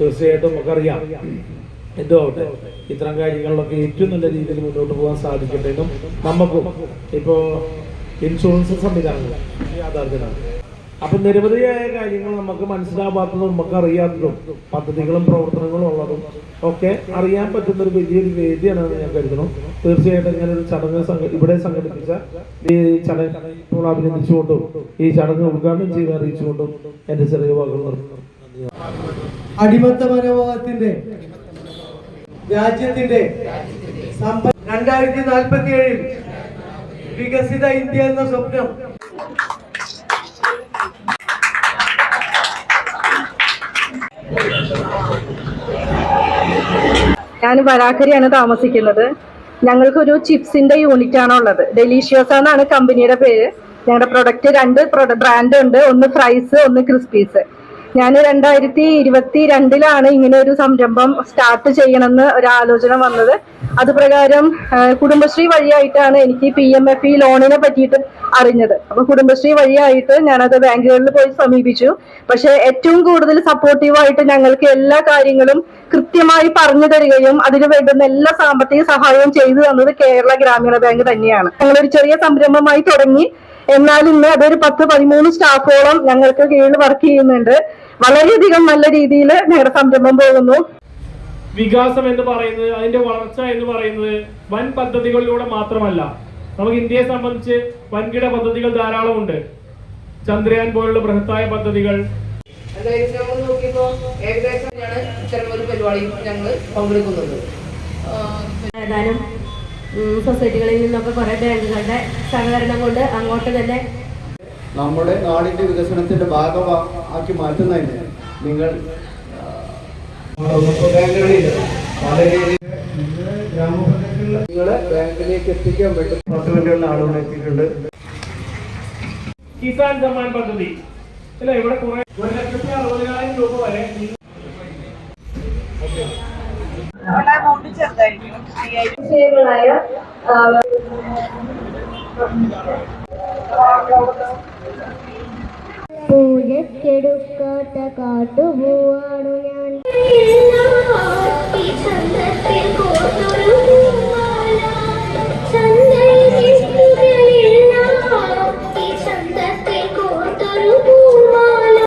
തീർച്ചയായിട്ടും നമുക്കറിയാം. ആവട്ടെ ഇത്തരം കാര്യങ്ങളിലൊക്കെ ഏറ്റവും നല്ല രീതിയിൽ മുന്നോട്ട് പോകാൻ സാധിക്കട്ടെ എന്നും നമുക്കും ഇപ്പോ ഇൻഷുറൻസ് സംവിധാനങ്ങൾ യാഥാർത്ഥ്യമാണ്. അപ്പൊ നിരവധിയായ കാര്യങ്ങൾ നമുക്ക് മനസ്സിലാവാത്തതും നമുക്ക് അറിയാത്തതും പദ്ധതികളും പ്രവർത്തനങ്ങളും ഉള്ളതും ഒക്കെ അറിയാൻ പറ്റുന്ന ഒരു വലിയൊരു വേദിയാണ് ഞാൻ കരുതുന്നു. തീർച്ചയായിട്ടും ഇങ്ങനെ ഒരു ചടങ്ങ് ഇവിടെ സംഘടിപ്പിച്ച ഈ ചടങ്ങ് ഇപ്പോൾ അഭിനന്ദിച്ചുകൊണ്ടും ഈ ചടങ്ങ് ഉദ്ഘാടനം ചെയ്ത് അറിയിച്ചുകൊണ്ടും എന്റെ ചെറിയ വാക്കുകൾ നിർത്തുന്നു. അടിമത്ത മനോഭാവത്തിന്റെ രാജ്യത്തിന്റെ രണ്ടായിരത്തി നാൽപ്പത്തി ഏഴിൽ വികസിത ഇന്ത്യ എന്ന സ്വപ്നം. ഞാൻ വരാക്കരിയാണ് താമസിക്കുന്നത്. ഞങ്ങൾക്കൊരു ചിപ്സിന്റെ യൂണിറ്റ് ആണ് ഉള്ളത് ഡെലീഷ്യസ് എന്നാണ് കമ്പനിയുടെ പേര്. ഞങ്ങളുടെ പ്രൊഡക്റ്റ് രണ്ട് ബ്രാൻഡ് ഉണ്ട്. ഒന്ന് ഫ്രൈസ് ഒന്ന് ക്രിസ്പീസ്. ഞാൻ രണ്ടായിരത്തി ഇരുപത്തി രണ്ടിലാണ് ഇങ്ങനെ ഒരു സംരംഭം സ്റ്റാർട്ട് ചെയ്യണമെന്ന് ഒരു ആലോചന വന്നത്. അത് പ്രകാരം കുടുംബശ്രീ വഴിയായിട്ടാണ് എനിക്ക് പി എം എഫ് ഇ ലോണിനെ പറ്റിയിട്ട് അറിഞ്ഞത്. അപ്പൊ കുടുംബശ്രീ വഴിയായിട്ട് ഞാനത് ബാങ്കുകളിൽ പോയി സമീപിച്ചു. പക്ഷെ ഏറ്റവും കൂടുതൽ സപ്പോർട്ടീവായിട്ട് ഞങ്ങൾക്ക് എല്ലാ കാര്യങ്ങളും കൃത്യമായി പറഞ്ഞു തരികയും അതിന് വേണ്ടുന്ന എല്ലാ സാമ്പത്തിക സഹായവും ചെയ്തു തന്നത് കേരള ഗ്രാമീണ ബാങ്ക് തന്നെയാണ്. ഞങ്ങളൊരു ചെറിയ സംരംഭമായി തുടങ്ങി. എന്നാൽ ഇന്ന് അതൊരു പത്ത് പതിമൂന്ന് സ്റ്റാഫോളം ഞങ്ങൾക്ക് കീഴിൽ വർക്ക് ചെയ്യുന്നുണ്ട്. വളരെയധികം നല്ല രീതിയിൽ ഞങ്ങളുടെ സംരംഭം പോകുന്നു. വികാസം എന്ന് പറയുന്നത് അതിന്റെ വളർച്ച എന്ന് പറയുന്നത് വൻ പദ്ധതികളിലൂടെ മാത്രമല്ല. നമുക്ക് ഇന്ത്യയെ സംബന്ധിച്ച് വൻകിട പദ്ധതികൾ ധാരാളമുണ്ട്. ചന്ദ്രയാൻ പോലുള്ള ബൃഹത്തായ പദ്ധതികൾ എന്തായാലും നമ്മൾ നോക്കിയപ്പോ ഏകദേശം ഞാൻ ഇത്തരം ഒരു പരിപാടി ഞങ്ങൾ പങ്കെടുക്കുന്നത്. ഏതാനും സൊസൈറ്റികളിൽ നിന്നൊക്കെ കുറേ ബാങ്കുകളുടെ സഹകരണം കൊണ്ട് അങ്ങോട്ട് തന്നെ നമ്മുടെ നാടിന്റെ വികസനത്തിന്റെ ഭാഗമാക്കി മാറ്റുന്നതിന് നിങ്ങൾ നിങ്ങളെ ബാങ്കിലേക്ക് എത്തിക്കാൻ വേണ്ടി പത്ത് വേണ്ടിയുള്ള ആളുകൾ എത്തിയിട്ടുണ്ട്. കിസാൻ സമ്മാൻ പദ്ധതി. അല്ല ഇവിടെ കുറെ ഒരു ലക്ഷത്തി അറുപതിനായിരം രൂപ വരെ വിഷയങ്ങളായ പൂജക്കെടുക്കാത്ത കാട്ടുപോവാണു ഞാൻ.